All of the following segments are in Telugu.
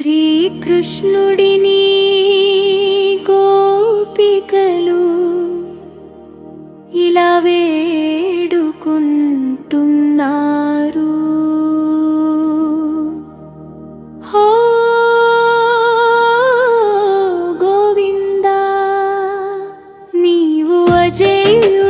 శ్రీకృష్ణుడిని గోపికలు ఇలా వేడుకుంటున్నారు. హో గోవింద నీవు అజయుడు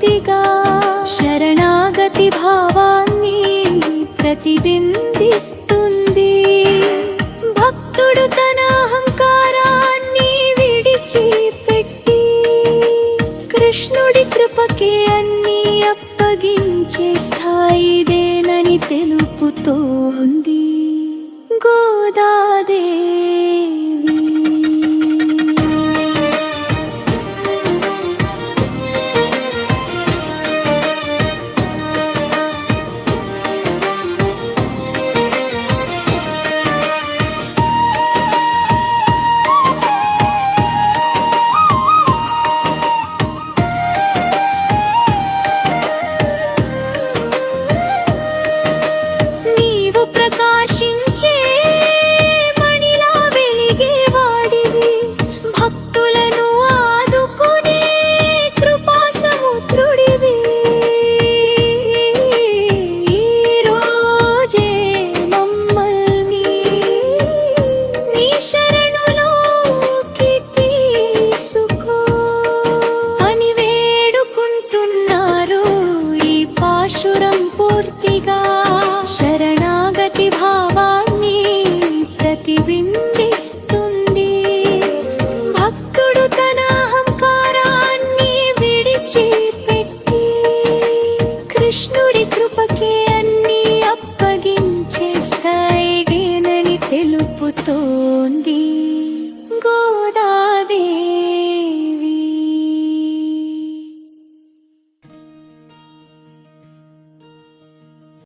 ప్రీతిగా శరణాగతి భావాన్ని ప్రతిబింబిస్తుంది. భక్తుడు తన అహంకారాన్ని విడిచిపెట్టి కృష్ణుడి కృపకే అన్ని అప్పగించే స్థాయిదేనని తెలుపుతోంది. గోదాదే